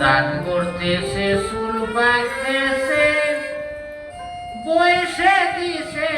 দান করতেছে চুল পাকতেছে বয়সে দিছে